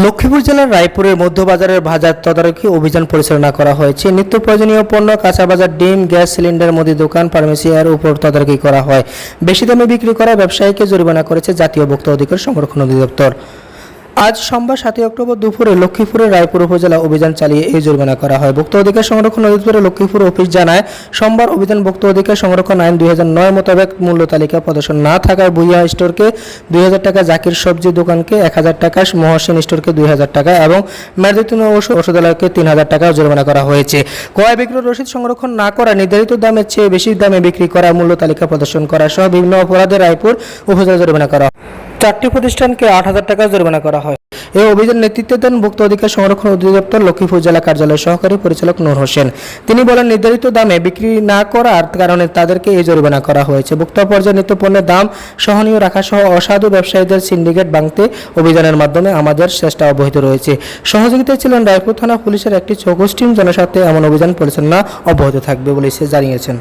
লক্ষ্মীপুর জেলার রায়পুরের মধ্যবাজারের বাজার তদারকি অভিযান পরিচালনা করা হয়েছে। নিত্য প্রয়োজনীয় পণ্য, কাঁচা বাজার, ডিম, গ্যাস সিলিন্ডার, মুদি দোকান, ফার্মেসি এর উপর তদারকি করা হয়। বেশি দামে বিক্রি করা ব্যবসায়ীকে জরিমানা করেছে জাতীয় ভোক্তা অধিকার সংরক্ষণ অধিদপ্তর। আজ সোমবার সাতই অক্টোবর দুপুরে লক্ষ্মীপুরের রায়পুর উপজেলা অভিযান চালিয়ে এই জরিমানা করা হয় ভোক্তা অধিকার সংরক্ষণ অধিদপ্তরের লক্ষ্মীপুর অফিস জানায়, সোমবার অভিযান ভোক্তা অধিকার সংরক্ষণ আইন দুই নয় মোতাবেক মূল্য তালিকা প্রদর্শন না থাকায় বুইয়া স্টোরকে দুই হাজার টাকা, জাকির সবজি দোকানকে এক হাজার টাকা, মহসিন স্টোরকে দুই হাজার টাকা এবং মেরদিতুন ওষুধ ওষুধালয়কে তিন হাজার টাকা জরিমানা করা হয়েছে ক্রয় বিক্রয় রসিদ সংরক্ষণ না করা নির্ধারিত দামের চেয়ে বেশি দামে বিক্রি করা মূল্য তালিকা প্রদর্শন করা সহ বিভিন্ন অপরাধে রায়পুর উপজেলা জরিমানা করা। চারটি প্রতিষ্ঠানকে আট হাজার টাকা জরিমানা করা হয়। এই অভিযান নেতৃত্ব দেন ভুক্ত অধিকার সংরক্ষণ অধিদপ্তর লক্ষ্মীপুর জেলা কার্যালয়ের সহকারী পরিচালক নূর হোসেন। তিনি বলেন, নির্ধারিত দামে বিক্রি না করার কারণে তাদেরকে এই জরিমানা করা হয়েছে। ভোক্তা পর্যায়ে নিত্য পণ্যের দাম সহনীয় রাখা সহ অসাধু ব্যবসায়ীদের সিন্ডিকেট ভাঙতে অভিযানের মাধ্যমে আমাদের চেষ্টা অব্যাহত রয়েছে। সহযোগিতায় ছিলেন রায়পুর থানা পুলিশের একটি চৌকস টিম জনস্বার্থে এমন অভিযান পরিচালনা অব্যাহত থাকবে বলে সে জানিয়েছেন।